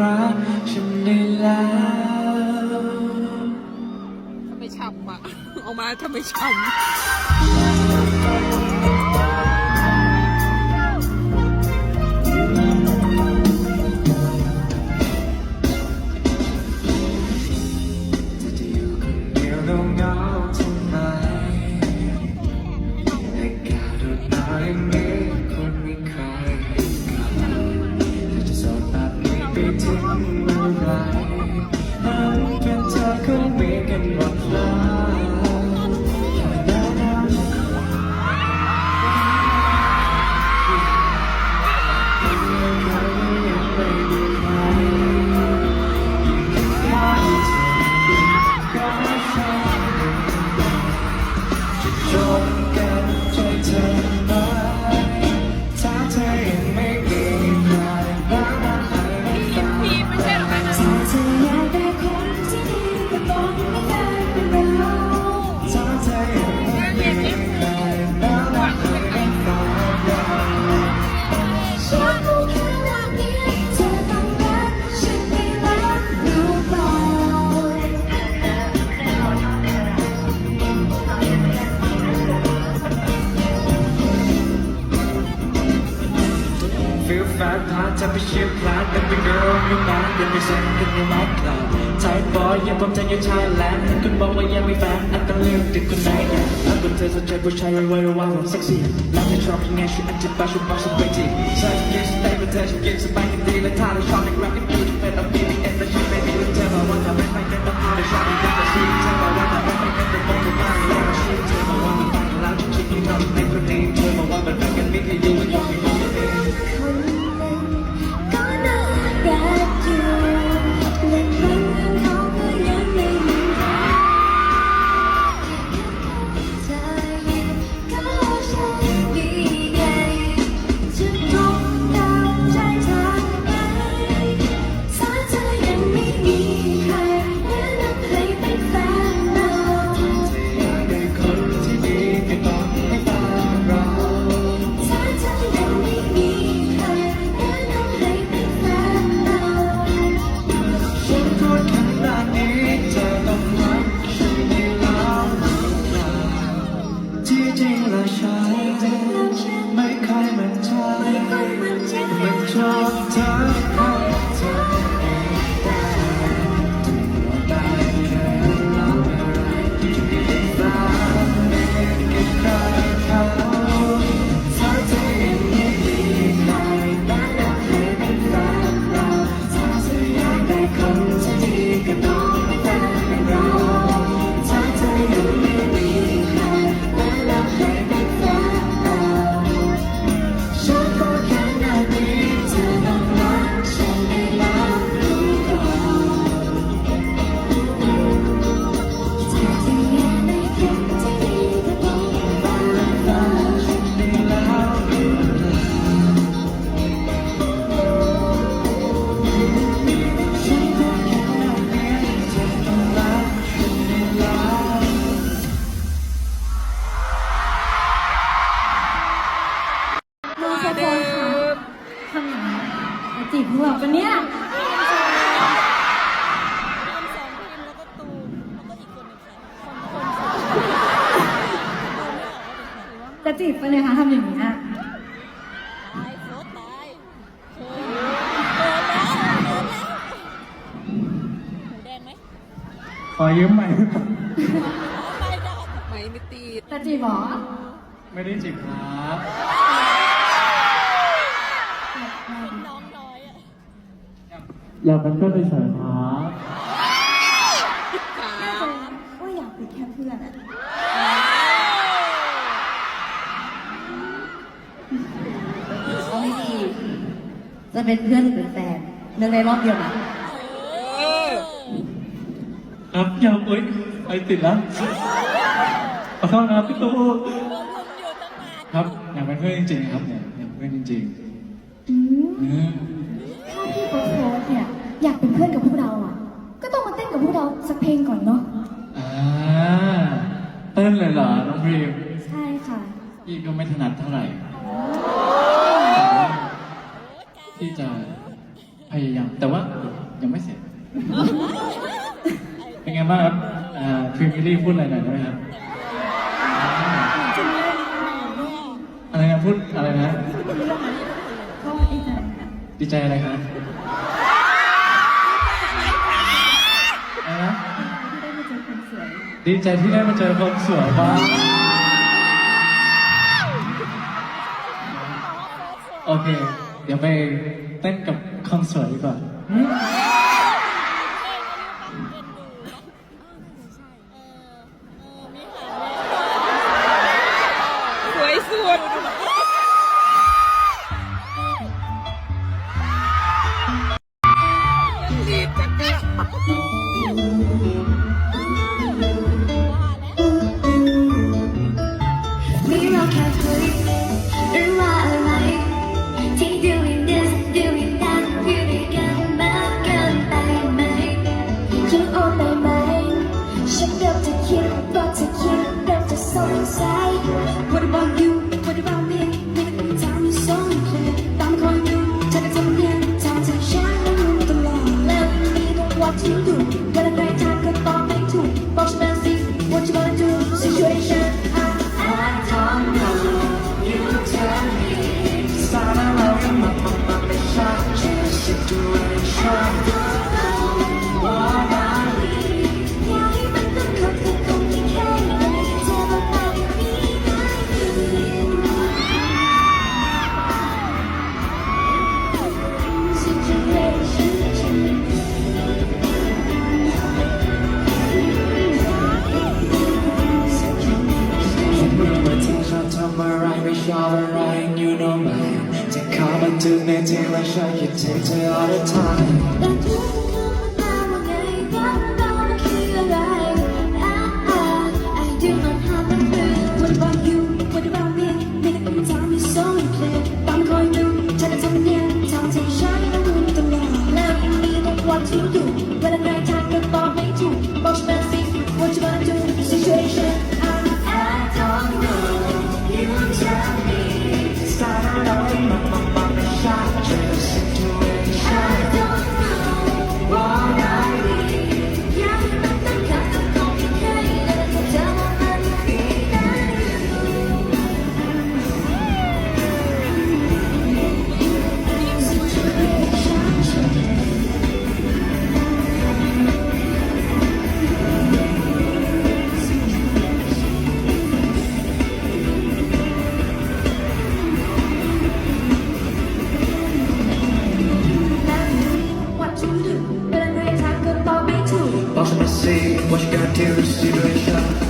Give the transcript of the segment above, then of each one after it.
รักฉันได้แล้วทำไมฉ่ำอะ ออกมาทำไมฉ่ำ ในไลฟ์ลับชายบอยยังผมใจยังชายแลนด์คุณบอกว่ายังไม่แฟนอันต้องเลือกติดคนไหนเนี่ยรักคนเธอสนใจผู้ชายไว้ไว้ว่าผมเซ็กซี่รักเธอชอบยังไงช่วยอธิบายช่วยบอกฉันไปทีใช่ฉันยืนสเตย์เป็นเธอฉันยืนสบายกันดีและถ้าเธอชอบในกราฟก็นดีจะเป็นอัพบี ไม่เคยมั่นใจมันชอบเธอ นั้นก็ได้สายหาก็อยากเป็นแค่เพื่อนอะอาดีจะเป็นเพื่อนหรือเป็นแฟนเลือกได้รอบเดียวนะรับยาวเอ้ยไอติดแล้วขอโทษนะพี่ตูครับอยากเป็นเพื่อนจริงๆครับเนี่ยอยากเป็นเพื่อนจริงๆ อยากเป็นเพื่อนกับพวกเราอะ ก็ต้องมาเต้นกับพวกเราสักเพลงก่อนเนาะ อ่าเต้นเลยเหรอ น้องพีมใช่ค่ะ พี่ก็ไม่ถนัดเท่าไหร่ ที่จะพยายาม แต่ว่ายังไม่เสร็จ เป็นไงบ้างครับอ่พรีมมิลี่พูดอะไรหน่อยได้ไหมครับอะไรนะพูดอะไรนะดีใจดีใจอะไรครับ ดีใจที่ได้มาเจอคนสวยบ้างโอเค เดี๋ยวไปเต้นกับคนสวยดีกว่า wish I could take it all the time. เวลาไงทางก็ต้อง What you gotta do is in this situation?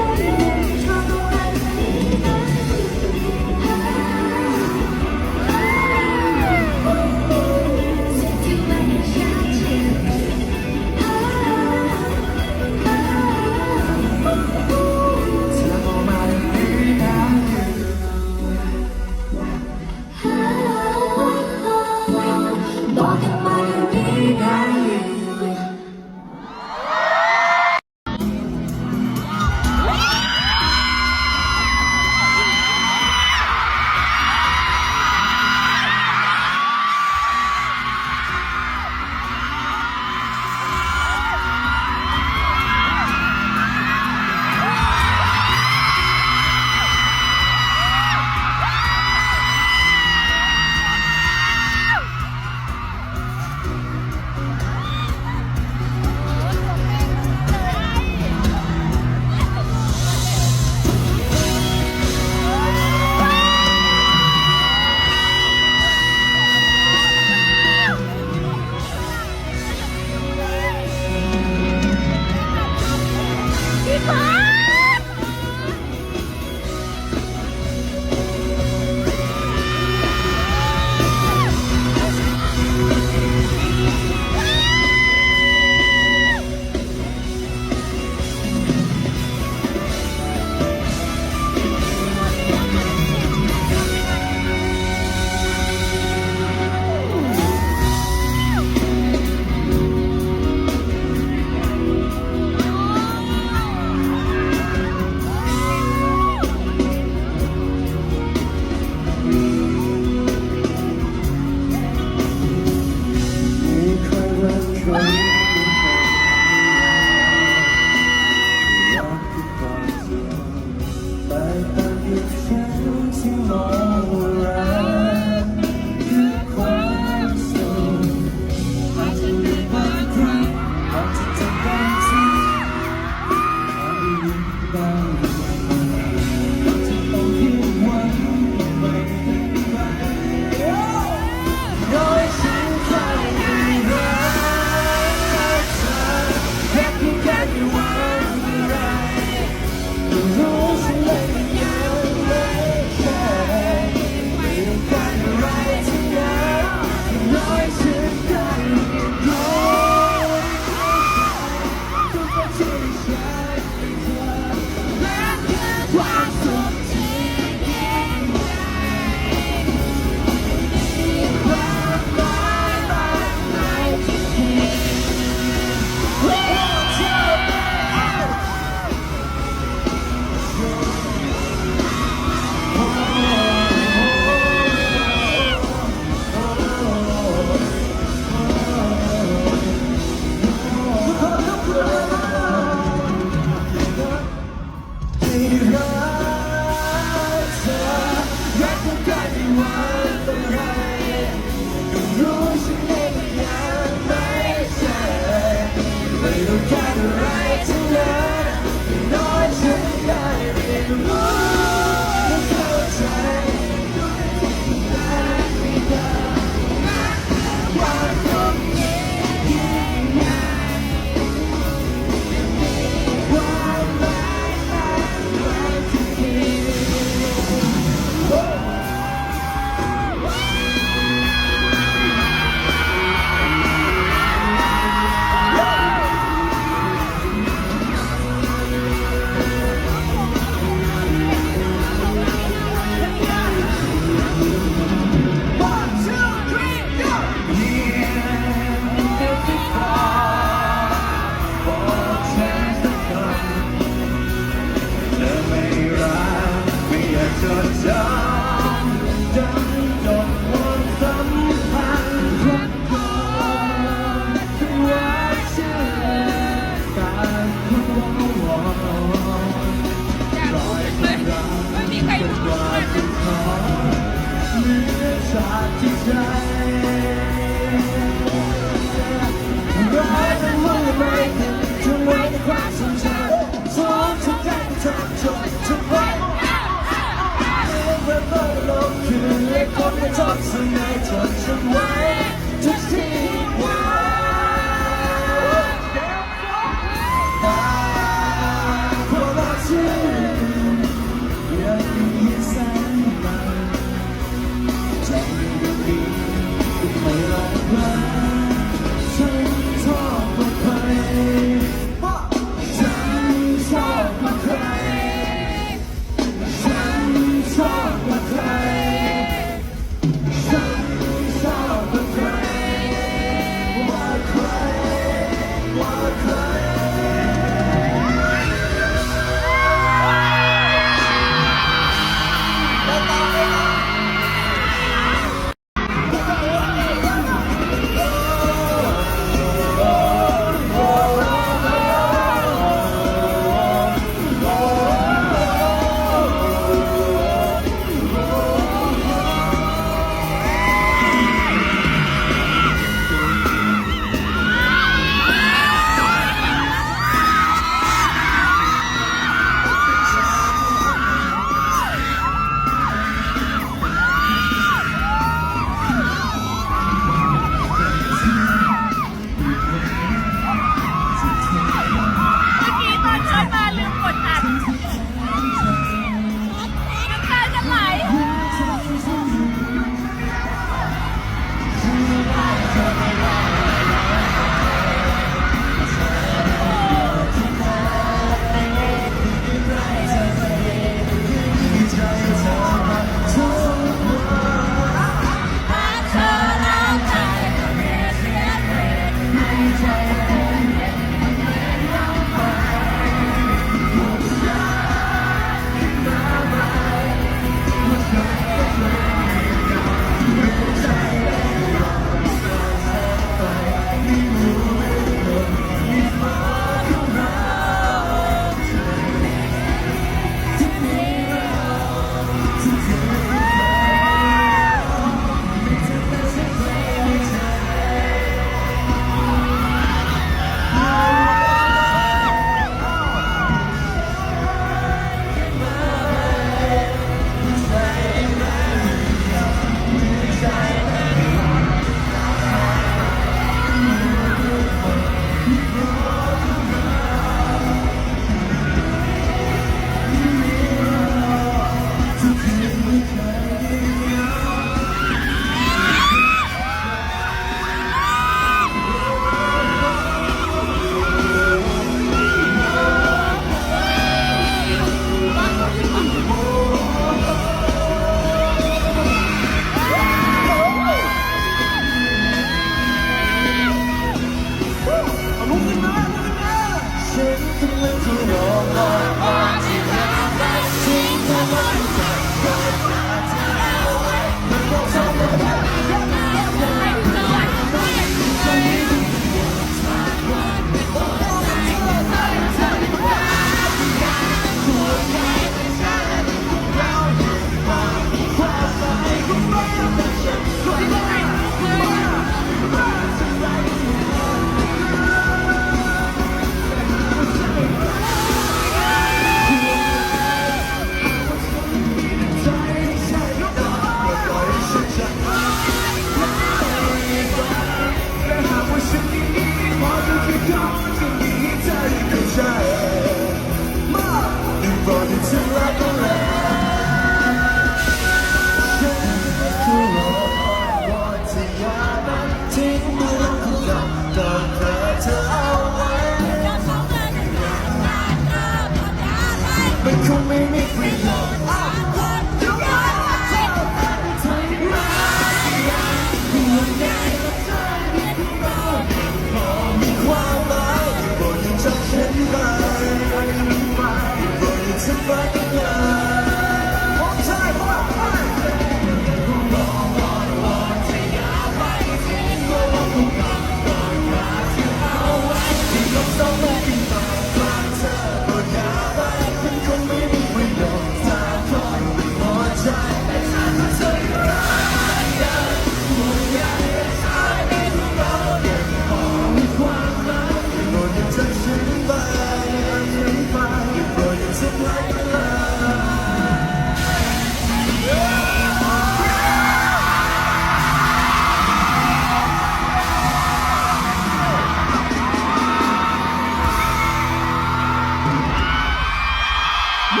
สนุ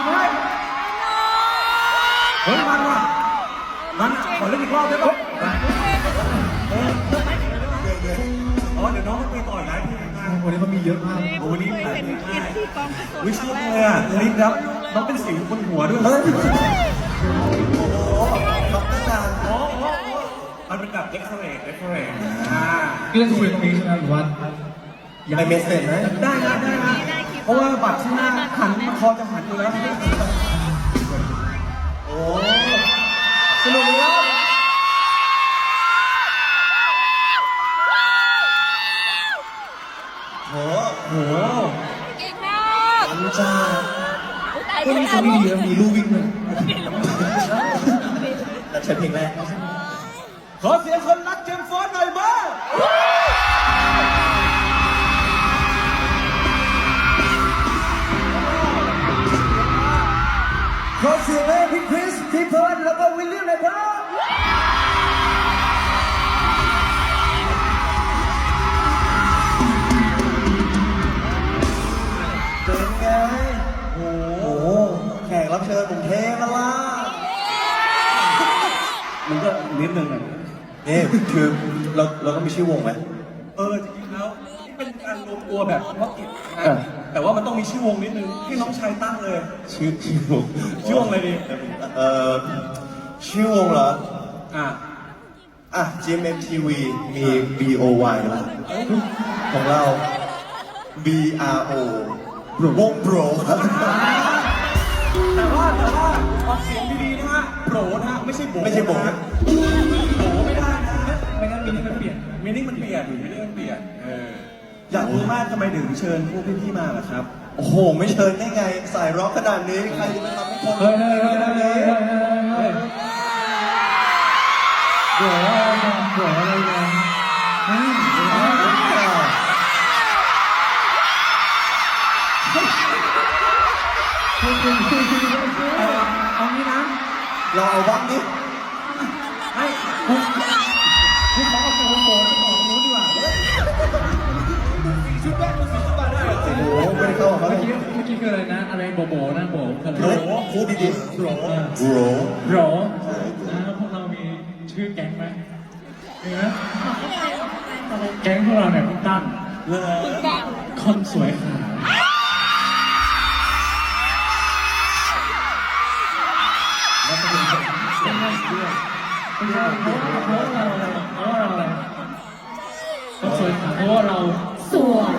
กไหมเฮ้ยมันว่ะมันอะขอเล่นอีกรอบได้ปะเออเดี๋เดี๋ยวอเดี๋ยวน้องต้ไปต่อยนะที่ไหนวันนี้มันมีเยอะมากวันนี้หลายเพลงมาวิชวลเลยอะลิฟครับน้องเป็นสิวบนหัวด้วย เฮ้ย โอ้โหขอบคุณาจาร มันเป็นแบบเด็กเรทเด็กเรทอ่าเรื่องคุยตรงนี้ใช่ไหมหรือว่าไปเมสเซจไหมได้นะได้นะเพราะว่าบัตรที่หน้าหันคอจะหันอยู่แล้วโอ้สนุกเลยครับโหโอ้โหเก่งมากอันจ้าตายก็มีตาสยมีเยอะมีลู่วิ่งด้วยแต่ใช้เพลงแรก ขอเสียงคนรักเจมส์ฟอนต์หน่อยบ้างขอเสียงให้พี่คริส พี่เพิร์นแล้วก็วิลเลียมเลยครับ เป็นไง โอ้โห แขกรับเชิญผมเทมาละมันก็นิดนึงอะ นี่คือเราเราก็มีชื่อวงไหม เออจริงๆแล้วนี่เป็นการรวมตัวแบบเฉพาะกิจนะแต่ว่ามันต้องมีชื่อวงนิดนึงที่น้องชายตั้งเลย ชื่อชื่อวงชื่อวงอะไรดี เอ่อชื่อวงเหรอ อะอะ GMMTV มี BOY แล้วของเรา BRO วงโปรครับ แต่ว่าแต่ว่าออกเสียงดีๆนะฮะโปรนะฮะไม่ใช่โบไม่ใช่โบนะ นะโบไม่ได้นะ ไม่งั้นมินิมันเปลี่ยนมินิมันเปลี่ยนมินิมันเปลี่ยนเอออยากรู้มากทำไมถึงเชิญพวกพี่ๆมาล่ะครับ โอ้โห ไม่เชิญได้ไง สายร็อกขนาดนี้ ใครจะมาทำให้คนเฮ้ยเฮ้ยเฮ้ยเฮ้ยเฮ้ยเฮ้ยเดี๋ยวเดี๋ยวอะไรกันฮะเอางี้นะ เราเอาบ้างดิให้ เข้ากับเขาเมื่อกี้เมื่อกี้คืออะไรนะ อะไรโบโบนะโบคืออะไรเฮ้ยพูดดีๆโบรโบรโรนะพวกเรามีชื่อแก๊งไหมมีไหมแก๊งพวกเราเนี่ยคุณตั้งเลยคนสวยขาวแล้วก็เป็นคนเสียงด้วยเพราะว่าเพราะเราอะไรเพราะเราอะไรคนสวยขาวเพราะว่าเราสวย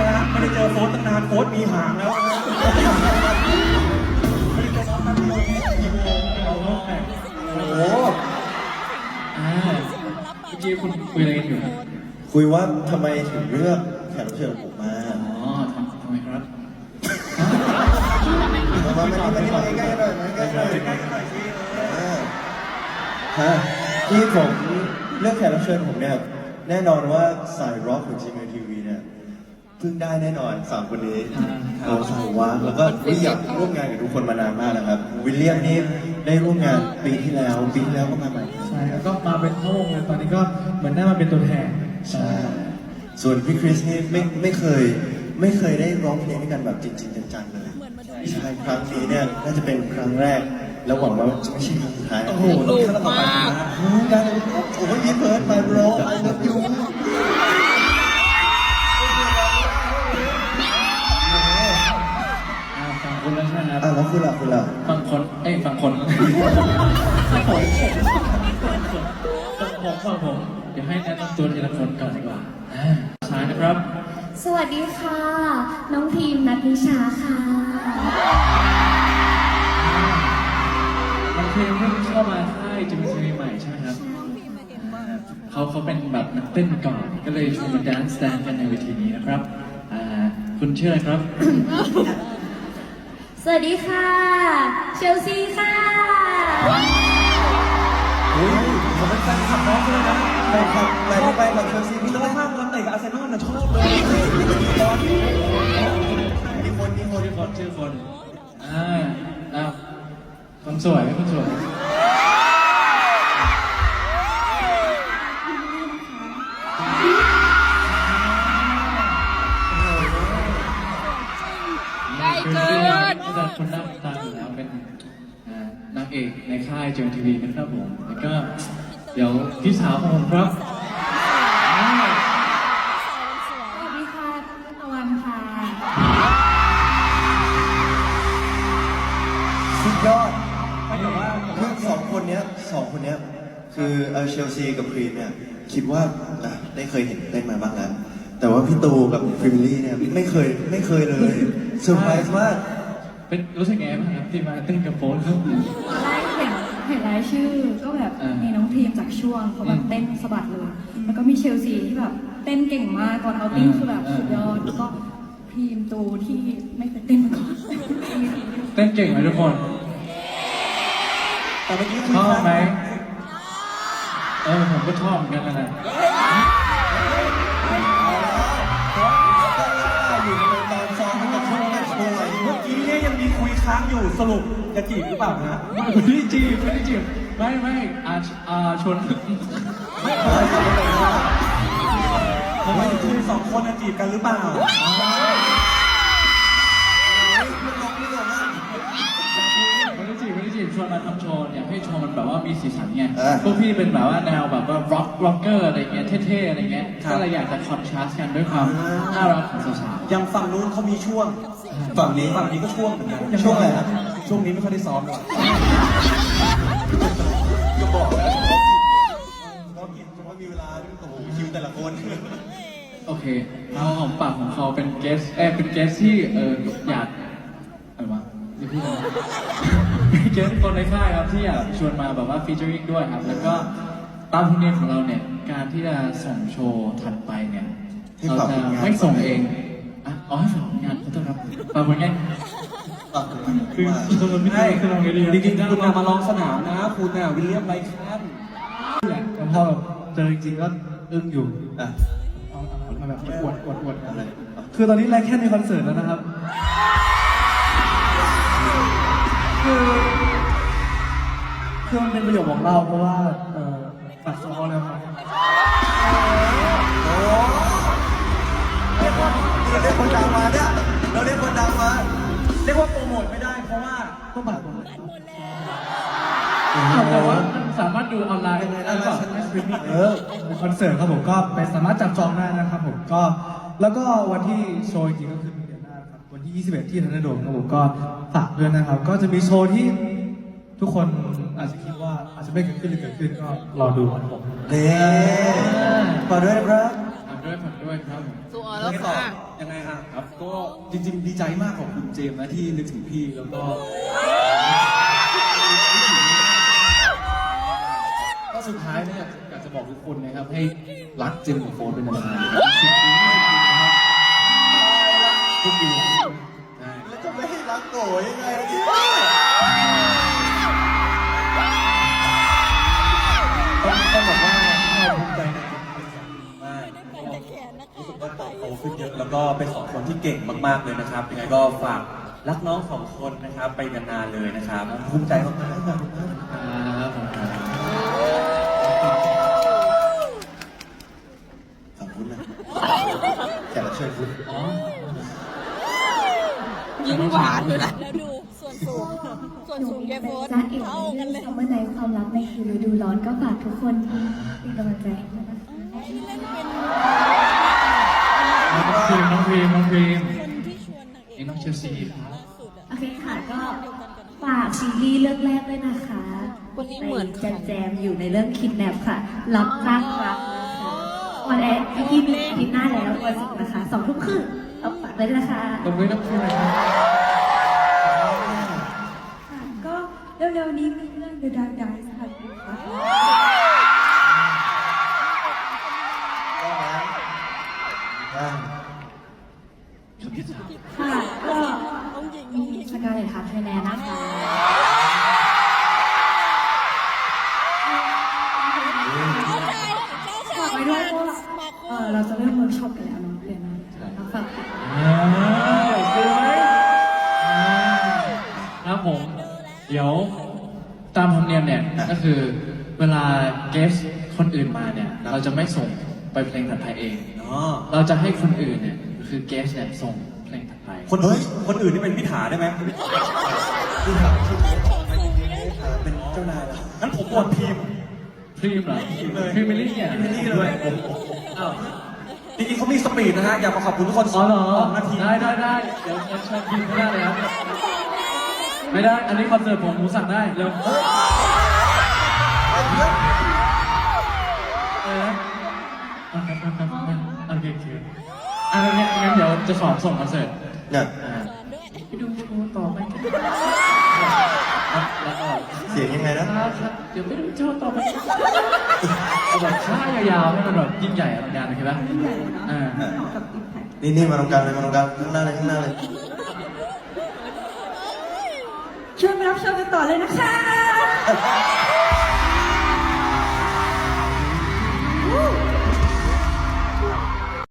น่าเชื่อนะฮะไม่ได้เจอโฟสตั้งนานโฟสมีหางแล้วนะเราก็แปลกโอ้โหอ่าเมื่อกี้คุณคุยอะไรกันอยู่ครับคุยว่าทำไมถึงเลือกแขกรับเชิญผมมาอ๋อทำทำไมครับมามามามามาใกล้ๆหน่อยมาใกล้ๆหน่อยใกล้ๆกันหน่อยสิอ่าฮะที่ผมเลือกแขกรับเชิญผมเนี่ยแน่นอนว่าสายร็อกของ GMMTV เนี่ยเพิ่งได้แน่นอนสามคนนี้เราสายวาแล้วก็อยากร่วมงานกับทุกคนมานานมากแล้วครับ วิลเลียมนี่ได้ร่วมงานปีที่แล้วปีที่แล้วก็มาใหม่ใช่แล้วก็มาเป็นทั้งวงเลยตอนนี้ก็เหมือนได้มาเป็นตัวแทนใช่ส่วนพี่คริสนี่ไม่ไม่เคย ไม่เคยได้ร้องเพลงด้วยกันแบบจริงๆจังๆเลยใช่ครั้งนี้เนี่ยน่าจะเป็นครั้งแรกแล้วหวังว่าจะไม่ใช่ครั้งสุดท้ายโอ้โหต้องขั้นต่อไปนะโอ้ได้เลยโอ้ยพี่เพิร์ด my bro I love you อ่ แล้วใช่ไหมครับอะแล้วคุณล่ะคุณล่ะฝั่งคนเอ้ยฝั่งคนฝั่งผมฝั่งผมฝั่งผมเดี๋ยวให้แนะนำตัวทีละคนก่อนดีกว่าอ่าสายนะครับ สวัสดีค่ะ น้องทีมนัทนิชาค่ะน้องเพลงเพิ่งเข้ามาค่ายจะมีซีรีส์ใหม่ใช่ไหมครับเขาเขาเป็นแบบนักเต้นมาก่อนก็เลยชวนมาแดนซ์แดนกันในเวทีนี้นะครับอ่าคุณชื่ออะไรครับ สวัสดีค่ะ เชลซีค่ะเฮ้ยผมเป็นแฟนคลับน้องเลยนะไปคลับไปครับไปกับเชลซีพี่ชน้องมากวันเตะกับอาร์เซนอลนะชอบเลยมีคนมีคนมีคนชื่อคนอ่าอ้าวคนสวยคนสวย ใกล้เกินอาจารย์คนหน้าตาจีทีวีนะครับผม แล้วก็เดี๋ยวพี่สาวของผมครับสวัสดีค่ะตะวันค่ะ สุดยอดแต่ว่าคือสองคนเนี้ยสองคนเนี้ยคือเออเชลซีกับครีมเนี่ยคิดว่าอะได้เคยเห็นเต้นมาบ้างแล้วแต่ว่าพี่ตูกับพรีเมยร์ลี่เนี่ยไม่เคยไม่เคยเลยเซอร์ไพรส์มาก เป็นรู้สึกไงบ้างครับที่มาเต้นกับโฟนครับ ตอนแรกเห็นเห็นรายชื่อก็แบบอ่ามีมีน้องทีมจากช่วงเขาแบอืบมเต้นสะบัดเลย แล้วก็มีเชลซีที่แบบเต้นเก่งมากตอนเอาติ้งอ่าคือแบบอ่า สุดยอดแล้วก็พีมตูที่ไม่เคยเต้นมาก่อนเต้นเก่งไหมทุกคนแต่เมื่อกี้ชอบไหมเออผมก็ชอบเหมือนกันนะ คุยค้างอยู่สรุปจะจีบหรือเปล่านะไม่ได้จีบไม่ได้จีบไม่ไม่อาอาชวนผมว่าคุณสองคนจะจีบกันหรือเปล่าไม่ได้จีบไม่ได้จีบชวนมาทำโชว์อยากให้โชว์มันแบบว่ามีสีสันไงเออ พวกพี่เป็นแบบว่าแนวแบบว่าร็อกร็อกเกอร์อะไรเงี้ยเท่ๆอะไรเงี้ยครับก็เลยอยากจะคอนทราสต์กันด้วยความน่ารักของสาวยังฝั่งนู้นเขามีช่วง ฝั่งนี้ฝั่งนี้ก็ช่วงเหมือนกันช่วงอะไรนะช่วงนี้ไม่ค่อยได้ซ้อมเลยก็บอกแล้วเขากินเขามีเวลาโอ้โหคิวแต่ละคนๆโอเคเอาของปากของเขาเป็นเกสเออเป็นเกสที่เอออยากอะไรวะจะพูดอะไรเป็นเกสคนในค่ายครับที่อยากชวนมาแบบว่าฟีเจอริงด้วยครับ แล้วก็ตามธรรมเนียมของเราเนี่ยการที่จะส่งโชว์ถัดไปเนี่ยให้เราฝากจะผลงานไม่ส่งเอง อะอ๋อให้ฝากผลงานขอโทษครับฝากผลงานฝากผลงานคือว่าคือมันไม่ได้คือเราไงดีจริงๆคุณน่ะมาลองสนามนะ คุณน่ะวิลเลียมไลแคนแหละแต่พอแบบเจอจริงๆก็อึ้งอยู่ อะเอาเอามาแบบอวดอวดอวดอะไรคือตอนนี้ไลแค่มีคอนเสิร์ตแล้วนะครับ คือคือมันเป็นประโยคบอกเล่าเพราะว่าเอ่อตัดซอแล้วครับ คนดังมาเนี่ยเราเรียกคนดังมาเรียกว่าโปรโมทไม่ได้เพราะว่าก็บาดผมแต่ว่ามันสามารถดูออนไลน์ได้หรือเปล่าเออคอนเสิร์ตครับผมก็ไปสามารถจับจองได้นะครับผมก็แล้วก็วันที่โชว์จริงๆก็คือมีเดือนหน้าครับวันที่ 21 ที่ธันดโดมครับผมก็ฝากด้วยนะครับ ก็จะมีโชว์ที่ทุกคนอาจจะคิดว่าอาจจะไม่เกิดขึ้นหรือเกิดขึ้นก็รอดูครับผมเน่ฝากด้วยนะครับฝากด้วยฝากด้วยครับ ยังไงต่อยังไงอะครับ ก็จริง ๆ ดีใจมากของคุณเจมส์นะที่นึกถึงพี่แล้วก็ก็สุดท้ายเนี่ยอยากจะบอกทุกคนนะครับ ให้รักเจมส์กับโฟนเป็นนานๆนะครับสิบปีห้าปีนะครับทุกปีใช่แล้วจะไม่ให้รักโกยยังไงเนี่ยต้องต้องบอกว่า ขึ้นเยอะแล้วก็เป็นสองคนที่เก่งมากๆเลยนะครับยังไงก็ฝากรักน้องสองคนนะครับไปนานๆเลยนะครับภูมิใจมากๆครับครับผมครับฝั่งคุณนะแขกรับเชิญคุณอ๋อยิ้มหวานเลยนะแล้วดูส่วนสูงส่วนสูงแกโพสจ้าเอ๋เท่ากันเลยซัมเมอร์ไนท์ความรักในคืนฤดูร้อนก็ฝากทุกคนเป็นกำลังใจให้นะคะ ที่เล่นเป็นน้องพรีมน้องพรีมน้องพรีม คนที่ชวนนางเอกนี่น้องเชลซีครับล่าสุดอะโอเคค่ะก็ฝากซีรีส์เรื่องแรกด้วยนะคะคนนี้เหมือนแจมแจมๆอยู่ในเรื่องคิดแนบค่ะรับจ้างรักนะคะออนแอร์ที่หนึ่งอาทิตย์หน้าแล้ววันศุกร์นะคะสองทุ่มครึ่งเอาฝากเลยนะคะตบมือน้องพรีมเลยครับค่ะก็เร็วๆนี้มีเรื่อง The Dark Dice ค่ะค่ะอะค่ะ เดี๋ยวตามธรรมเนียมเนี่ยก็คือเวลาเกสคนอื่นมาเนี่ย เราจะไม่ส่งไปเพลงถัดไปเองอ๋อเราจะให้คนอื่นเนี่ยคือเกสเนี่ยส่งเพลงถัดไปคนเฮ้ยคนอื่นนี่เป็นพิธาได้ไหมที่ถามที่ถามเป็นเจ้านายแล้วงั้นผมโหวตทีมพรีมเหรอเลยพรีมิลี่เนี่ยพรีมิลี่เลยอ้าวจริงๆเขามีสปีดนะฮะ อยากมาขอบคุณทุกคนอ๋อเหรอสองนาที ได้ได้ได้เดี๋ยวงั้นเชิญทีมข้างหน้าเลยครับ ไม่ได้ อันนี้คอนเสิร์ตผมหมูสั่งได้เร็วเออเอาครับครับครับโอเคโอเคอะงั้นงั้นเดี๋ยวจะสอนส่งคอนเสิร์ตเนี่ยอ่าไปดูโชว์ต่อไปกันแล้วก็เสียงยังไงนะ ครับครับเดี๋ยวไปดูโชว์ต่อไปกันเอาแบบท่ายาวๆให้มันแบบยิ่งใหญ่อลังการโอเคปะอ่านี่นี่มาตรงกลางเลยมาตรงกลางข้างหน้าเลยข้างหน้าเลย ช่วยมารับชมกันต่อเลยนะคะ